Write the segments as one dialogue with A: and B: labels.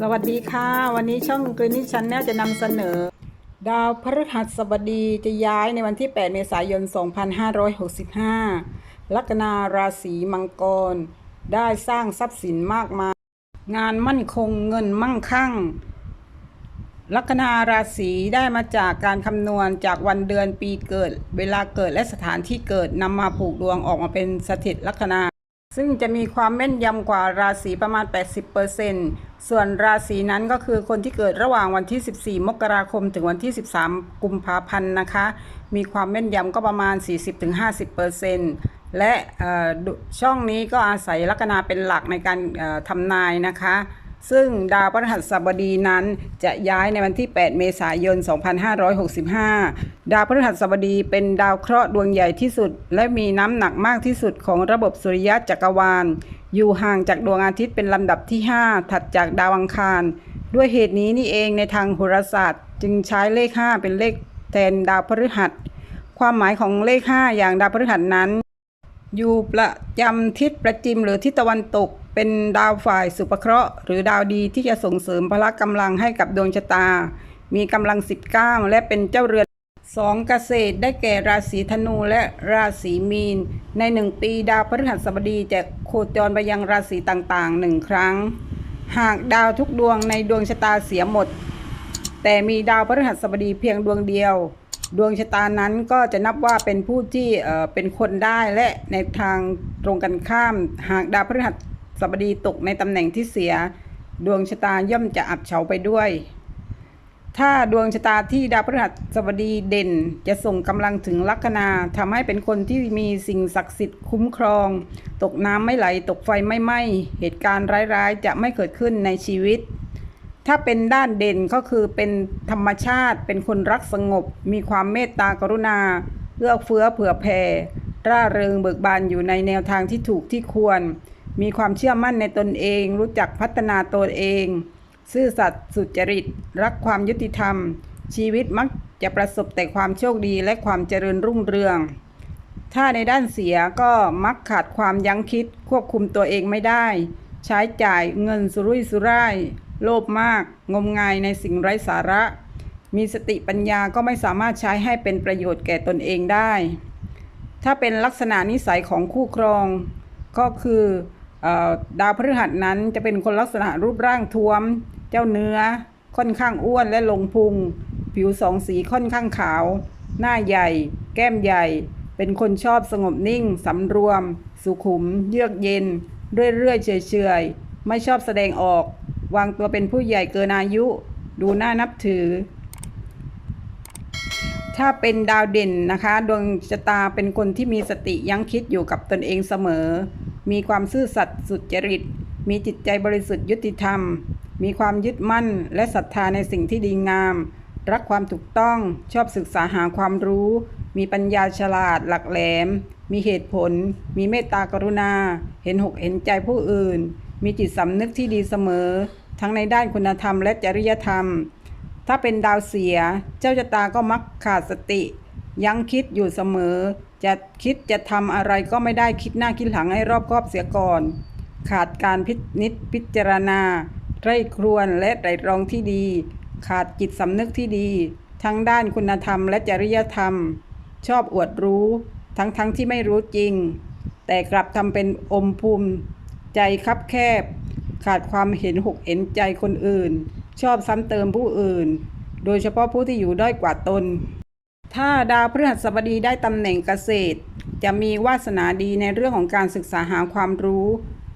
A: สวัสดีค่ะ วันนี้ช่องกรีนิชันแนลจะนำเสนอ ดาวพฤหัสบดีจะย้ายในวันที่ 8 เมษายน 2565 ลัคนาราศีมังกร ได้สร้างทรัพย์สินมากมาย งานมั่นคงเงินมั่งคั่ง ลัคนาราศีได้มาจากการคำนวณจากวันเดือนปีเกิด เวลาเกิดและสถานที่เกิดนำมาผูกดวงออกมาเป็นสถิตลัคนา ซึ่งจะมีความแม่นยำกว่าราศีประมาณ 80% ส่วนราศีนั้นก็คือคนที่เกิดระหว่างวันที่ 14 มกราคม ถึงวันที่ 13 กุมภาพันธ์นะคะ มีความแม่นยำก็ประมาณ 40-50%และเอ่อดูช่องนี้ก็อาศัยลัคนาเป็นหลักในการทำนายนะคะ ซึ่งดาวพฤหัสบดีนั้นจะย้ายในวันที่ 8 เมษายน 2565 ดาวพฤหัสบดีเป็นดาวเคราะห์ดวงใหญ่ที่สุด และมีน้ำหนักมากที่สุดของระบบสุริยะจักรวาล อยู่ห่างจากดวงอาทิตย์เป็นลำดับที่ 5 ถัดจากดาวอังคาร ด้วยเหตุนี้นี่เองในทางโหราศาสตร์ จึงใช้เลข 5 เป็นเลขแทนดาวพฤหัส ความหมายของเลข 5 อย่างดาวพฤหัสนั้น อยู่ประจำทิศประจิมหรือทิศตะวันตก เป็นดาวฝ่ายสุภเคราะห์ หรือดาวดีที่จะส่งเสริมพละกำลังให้กับดวงชะตา มีกำลัง 19 และเป็นเจ้าเรือนสองเกษตรได้แก่ราศีธนูและราศีมีน ในหนึ่งปีดาวพฤหัสบดีจะ คจรไปยังราศีต่างๆหนึ่งครั้ง หากดาวทุกดวงในดวงชะตาเสียหมด แต่มีดาวพฤหัสบดีเพียงดวงเดียว ดวงชะตานั้นก็จะนับว่าเป็นผู้ที่เอ่อเป็นคนได้และในทางตรงกันข้าม หากดาวพฤหัสบดีตกในตำแหน่งที่เสีย ดวงชะตาย่อมจะอับเฉาไปด้วย ถ้าดวงชะตาที่ดาวพฤหัสบดีเด่น จะส่งกำลังถึงลัคนาทำให้เป็นคนที่มีสิ่งศักดิ์สิทธิ์คุ้มครอง ตกน้ำไม่ไหล ตกไฟไม่ไหม้เหตุการณ์ร้ายๆ จะไม่เกิดขึ้นในชีวิต ถ้าเป็นด้านเด่นก็คือเป็นธรรมชาติ เป็นคนรักสงบ มีความเมตตากรุณาเอื้อเฟื้อเผื่อแผ่ร่าเริงเบิกบานอยู่ในแนวทางที่ถูกที่ควร มีความเชื่อมั่นในตนเอง รู้จักพัฒนาตนเอง ซื่อสัตย์สุจริต รักความยุติธรรม ชีวิตมักจะประสบแต่ความโชคดีและความเจริญรุ่งเรือง ถ้าในด้านเสียก็มักขาดความยั้งคิดควบคุมตัวเองไม่ได้ ใช้จ่ายเงินสุรุ่ยสุร่าย โลภมาก งมงายในสิ่งไร้สาระ มีสติปัญญาก็ไม่สามารถใช้ให้เป็นประโยชน์แก่ตนเองได้ ถ้าเป็นลักษณะนิสัยของคู่ครอง ก็คือ ดาวพฤหัสนั้นจะเป็นคนลักษณะรูปร่างท้วม เจ้าเนื้อ ค่อนข้างอ้วนและลงพุง ผิวสองสีค่อนข้างขาว หน้าใหญ่ แก้มใหญ่ เป็นคนชอบสงบนิ่ง สำรวม สุขุม เยือกเย็น เรื่อยๆเฉยๆ ไม่ชอบแสดงออก วางตัวเป็นผู้ใหญ่เกินอายุ ดูน่านับถือ ถ้าเป็นดาวเด่นนะคะ ดวงชะตาเป็นคนที่มีสติยั้งคิดอยู่กับตนเองเสมอ มีความซื่อสัตย์สุจริต มีจิตใจบริสุทธิ์ยุติธรรม มีความยึดมั่นและศรัทธาในสิ่งที่ดีงาม รักความถูกต้องชอบศึกษาหาความรู้ มีปัญญาฉลาดหลักแหลม มีเหตุผล มีเมตตากรุณา เห็นหกเห็นใจผู้อื่น มีจิตสำนึกที่ดีเสมอ ทั้งในด้านคุณธรรมและจริยธรรม ถ้าเป็นดาวเสีย เจ้าชะตาก็มักขาดสติ ยังคิดอยู่เสมอ จะคิดจะทำอะไรก็ไม่ได้คิดหน้าคิดหลังให้รอบคอบเสียก่อน ขาดการพินิจพิจารณาไร่ครวนและไตรตรองที่ดี ขาดจิตสำนึกที่ดี ทั้งด้านคุณธรรมและจริยธรรม ชอบอวดรู้ ทั้งทั้งที่ไม่รู้จริง แต่กลับทำเป็นอมภูมิ ใจคับแคบ ขาดความเห็นหกเห็นใจคนอื่น ชอบซ้ำเติมผู้อื่น โดยเฉพาะผู้ที่อยู่ด้อยกว่าตน ถ้าดาวพฤหัสบดีได้ตำแหน่งเกษตร จะมีวาสนาดีในเรื่องของการศึกษาหาความรู้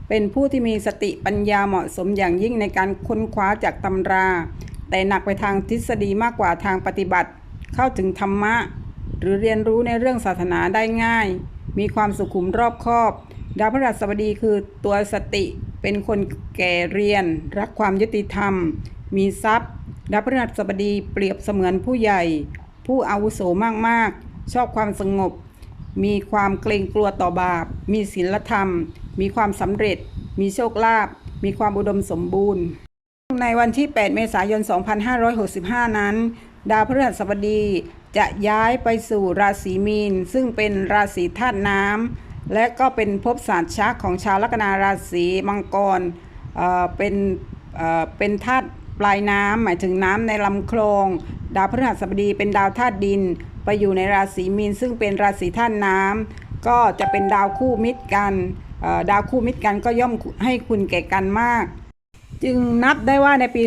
A: เป็นผู้ที่มีสติปัญญาเหมาะสมอย่างยิ่งในการค้นคว้าจากตำรา แต่หนักไปทางทฤษฎีมากกว่าทางปฏิบัติ เข้าถึงธรรมะ หรือเรียนรู้ในเรื่องศาสนาได้ง่าย มีความสุขุมรอบคอบ ดาวพฤหัสบดีคือตัวสติ เป็นคนแก่เรียน รักความยุติธรรม มีทรัพย์ ดาวพฤหัสบดีเปรียบเสมือนผู้ใหญ่ ผู้อาวุโสมากๆ ชอบความสงบ มีความเกรงกลัวต่อบาป มีศีลธรรม มีความสำเร็จ มีโชคลาภ มีความอุดมสมบูรณ์ ในวันที่ 8 เมษายน 2565 นั้น ดาวพฤหัสบดีจะย้ายไปสู่ราศีมีน ซึ่งเป็นราศีธาตุน้ำและก็เป็นภพศาสตร์ชักของชาวลัคนาราศีมังกรเเป็นเเป็นธาตุ ปลายน้ำหมายถึงน้ำในลำคลองดาวพฤหัสบดีเป็นดาวธาตุดิน ไปอยู่ในราศีมีนซึ่งเป็นราศีธาตุน้ำก็จะเป็นดาวคู่มิตรกันดาวคู่มิตรกันก็ย่อมให้คุณแก่กันมาก จึงนับได้ว่าในปี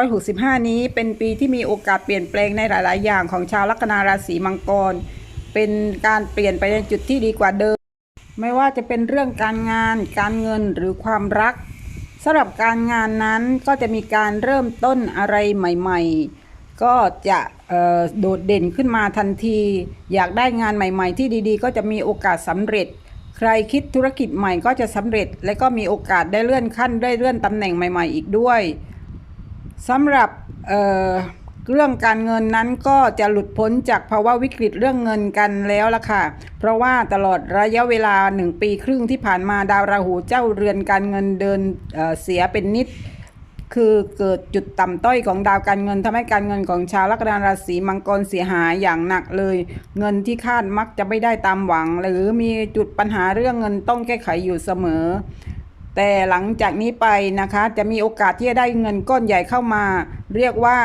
A: 2565 นี้เป็นปีที่มีโอกาสเปลี่ยนแปลงในหลาย ๆ อย่างของชาวลัคนาราศีมังกร เป็นการเปลี่ยนไปในจุดที่ดีกว่าเดิม ไม่ว่าจะเป็นเรื่องการงาน การเงินหรือความรัก สำหรับการงานนั้นก็จะมีการเริ่มต้นอะไรใหม่ ๆ ก็จะโดดเด่นขึ้นมาทันที อยากได้งานใหม่ ๆ ที่ดีๆ ก็จะมีโอกาสสำเร็จ ใครคิดธุรกิจใหม่ก็จะสำเร็จ และก็มีโอกาสได้เลื่อนขั้นได้เลื่อนตำแหน่งใหม่ ๆ อีกด้วยสำหรับ เรื่องการเงินนั้นก็จะหลุดพ้นจากภาวะวิกฤตเรื่องเงินกันแล้วล่ะค่ะ เพราะว่าตลอดระยะเวลาหนึ่งปีครึ่งที่ผ่านมาดาวราหูเจ้าเรือนการเงินเดินเเสียเป็นนิดคือเกิดจุดต่ำต้อยของดาวการเงินทำให้การเงินของชาวลัคนาราศีมังกรเสียหายอย่างหนักเลย เงินที่คาดมักจะไม่ได้ตามหวัง หรือมีจุดปัญหาเรื่องเงินต้องแก้ไขอยู่เสมอ แต่หลังจากนี้ไปนะคะ จะมีโอกาสที่จะได้เงินก้อนใหญ่เข้ามา เรียกว่า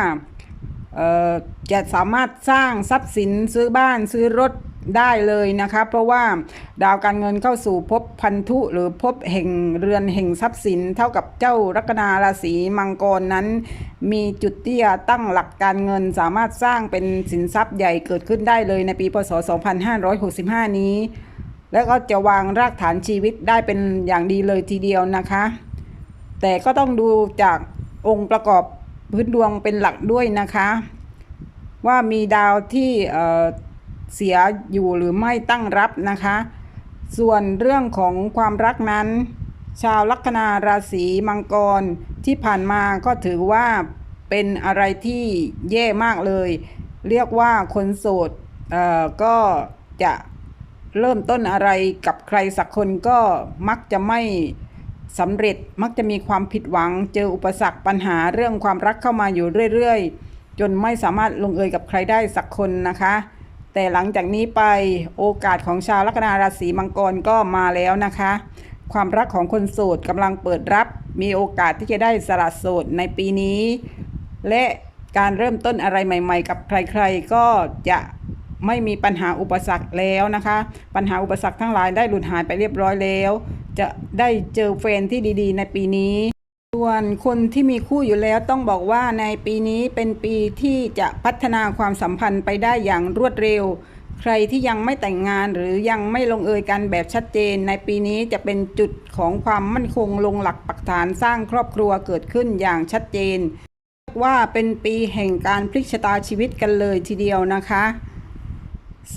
A: จะสามารถสร้างทรัพย์สินซื้อบ้านซื้อรถได้เลยนะคะ เพราะว่าดาวการเงินเข้าสู่ภพพันธุหรือภพแห่งเรือนแห่งทรัพย์สิน เท่ากับเจ้าลัคนาราศีมังกรนั้น มีจุดที่จะตั้งหลักการเงินสามารถสร้างเป็นสินทรัพย์ใหญ่เกิดขึ้นได้เลยในปีพศ 2565 นี้ แล้วก็จะวางรากฐานชีวิตได้เป็นอย่างดีเลยทีเดียวนะคะ แต่ก็ต้องดูจากองค์ประกอบ พื้นดวงเป็นหลักด้วยนะคะ ว่ามีดาวที่เสียอยู่หรือไม่ตั้งรับนะคะ ส่วนเรื่องของความรักนั้น ชาวลัคนาราศีมังกรที่ผ่านมาก็ถือว่าเป็นอะไรที่แย่มากเลย เรียกว่าคนโสดก็จะเริ่มต้นอะไรกับใครสักคนก็มักจะไม่ สำเร็จมักจะมีความผิดหวัง เจออุปสรรคปัญหาเรื่องความรักเข้ามาอยู่เรื่อยๆ จนไม่สามารถลงเอยกับใครได้สักคนนะคะ แต่หลังจากนี้ไปโอกาสของชาวลัคนาราศีมังกรก็มาแล้วนะคะ ความรักของคนโสดกำลังเปิดรับ มีโอกาสที่จะได้สละโสดในปีนี้ และการเริ่มต้นอะไรใหม่ ๆ กับใครๆ ก็จะไม่มีปัญหาอุปสรรคแล้วนะคะ ปัญหาอุปสรรคทั้งหลายได้หลุดหายไปเรียบร้อยแล้ว จะได้เจอแฟนที่ดีๆ ในปีนี้ ส่วนคนที่มีคู่อยู่แล้วต้องบอกว่าในปีนี้เป็นปีที่จะพัฒนาความสัมพันธ์ไปได้อย่างรวดเร็ว ใครที่ยังไม่แต่งงานหรือยังไม่ลงเอยกันแบบชัดเจน ในปีนี้จะเป็นจุดของความมั่นคงลงหลักปักฐานสร้างครอบครัวเกิดขึ้นอย่างชัดเจนว่าเป็นปีแห่งการพลิกชะตาชีวิตกันเลยทีเดียวนะคะ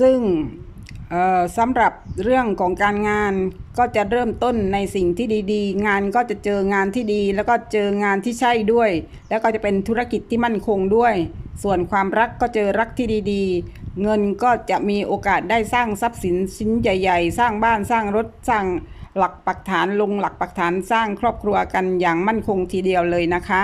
A: ซึ่ง สำหรับเรื่องของการงานก็จะเริ่มต้นในสิ่งที่ดีๆ งานก็จะเจองานที่ดี แล้วก็เจองานที่ใช่ด้วย แล้วก็จะเป็นธุรกิจที่มั่นคงด้วย ส่วนความรักก็เจอรักที่ดีๆ เงินก็จะมีโอกาสได้สร้างทรัพย์สินชิ้นใหญ่ ๆ สร้างบ้านสร้างรถสร้างหลักปักฐานลงหลักปักฐานสร้างครอบครัวกันอย่างมั่นคงทีเดียวเลยนะคะ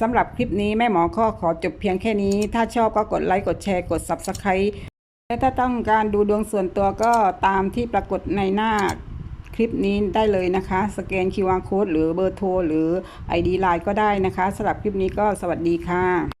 A: สำหรับคลิปนี้แม่หมอข้อขอจบเพียงแค่นี้ ถ้าชอบก็กดไลค์กดแชร์กด Subscribe และถ้าต้องการดูดวงส่วนตัวก็ตามที่ปรากฏในหน้าคลิปนี้ได้เลยนะคะ สแกน QR Code หรือเบอร์โทร หรือ ID Line ก็ได้นะคะสำหรับคลิปนี้ก็สวัสดีค่ะ